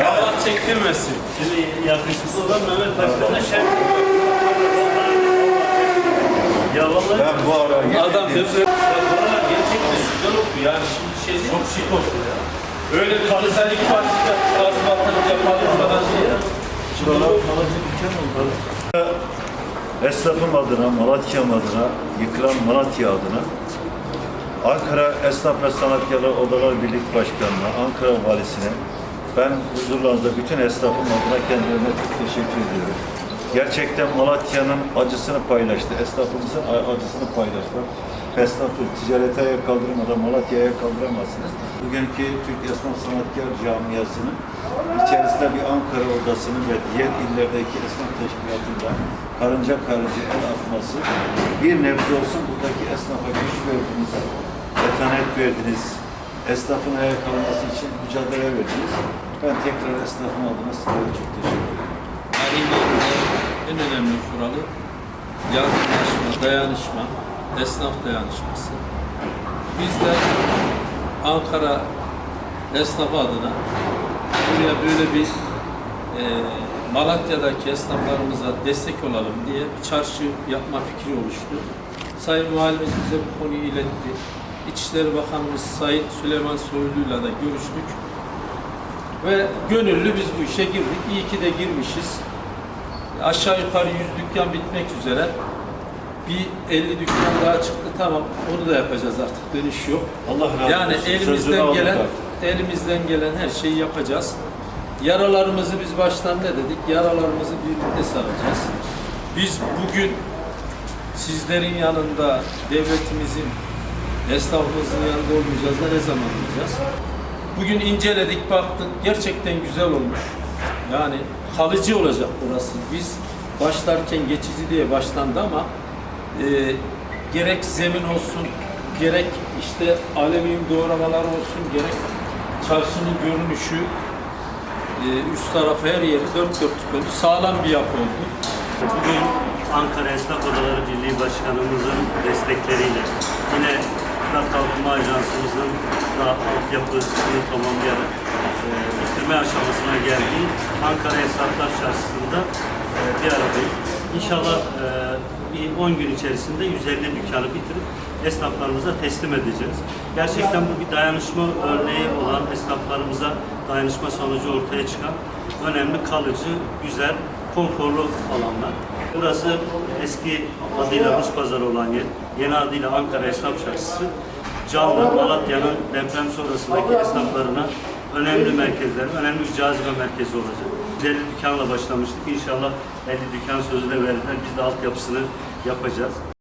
Yalan çektirmesin. Şimdi yakışıklı olan Mehmet Başkan'a şer. Yalanlar. Ben bu ara Adam deprem. Bunlar gerçek düşünceler okuyor. Yani şimdi şey çok şık okuyor ya. Öyle bir kalisenlik partisi yaptı. Lazım atladık yapmadık falan diye. Şuralar Malatya diken oldu. Esnafım adına, Malatya'm adına, yıkılan Malatya adına Ankara Esnaf ve Sanatkarlar Odalar Birlik Başkanı'na, Ankara Valisi'ne ben huzurlarınızda bütün esnafım adına kendilerine çok teşekkür ediyorum. Gerçekten Malatya'nın acısını paylaştı, esnafımızın acısını paylaştılar. Esnafı ticarete ayak kaldırmadan Malatya'ya kaldıramazsınız. Bugünkü Türk Esnaf Sanatkar Camiası'nın bir Ankara odasının ve diğer illerdeki esnaf teşkilatında karınca karınca el atması bir nebze olsun buradaki esnafa güç verdiniz, etanet verdiniz, esnafın ayağa kalması için mücadele verdiniz. Ben tekrar esnafın adına sizlere çok teşekkür ederim. En önemli kuralı yardımlaşma, dayanışma, esnaf dayanışması. Biz de Ankara esnafı adına buraya böyle bir e, Malatya'daki esnaflarımıza destek olalım diye bir çarşı yapma fikri oluştu. Sayın Valimiz bize bu konuyu iletti. İçişleri Bakanımız Sayın Süleyman Soylu'yla da görüştük. Ve gönüllü biz bu işe girdik. İyi ki de girmişiz. Aşağı yukarı 100 dükkan bitmek üzere. Bir 50 dükkan daha çıktı. Tamam onu da yapacağız artık. Dönüş yok. Allah razı Yani olsun. Sözünü elimizden aldık gelen elimizden gelen her şeyi yapacağız. Yaralarımızı biz baştan ne dedik? Yaralarımızı birlikte saracağız. Biz bugün sizlerin yanında, devletimizin, esnafımızın yanında olmayacağız da ne zaman olacağız? Bugün inceledik, baktık. Gerçekten güzel olmuş. Yani kalıcı olacak burası. Biz başlarken geçici diye başlandı ama e, gerek zemin olsun, gerek işte alüminyum doğramalar olsun, gerek çarşının görünüşü, e, üst tarafı her yeri dört dörtlük oldu. Sağlam bir yapı oldu. bugün Ankara Esnaf Odaları Birliği Başkanımızın destekleriyle yine Fırat Kalkınma Ajansımızın da altyapısını tamamlayarak e, bitirme aşamasına geldiği Ankara Esnaflar Çarşısı'nda e, bir aradayız. İnşallah e, bir 10 gün içerisinde 150 dükkanı bitirip esnaflarımıza teslim edeceğiz. Gerçekten bu bir dayanışma örneği olan esnaflarımıza dayanışma sonucu ortaya çıkan önemli kalıcı, güzel, konforlu alanlar. Burası eski adıyla Rus Pazarı olan yer, yeni adıyla Ankara Esnaf Çarşısı. Canlı Malatya'nın deprem sonrasındaki esnaflarına önemli merkezler, önemli bir cazibe merkezi olacak. 50 dükkanla başlamıştık. İnşallah 50 dükkan sözü de verdiler. Biz de altyapısını yapacağız.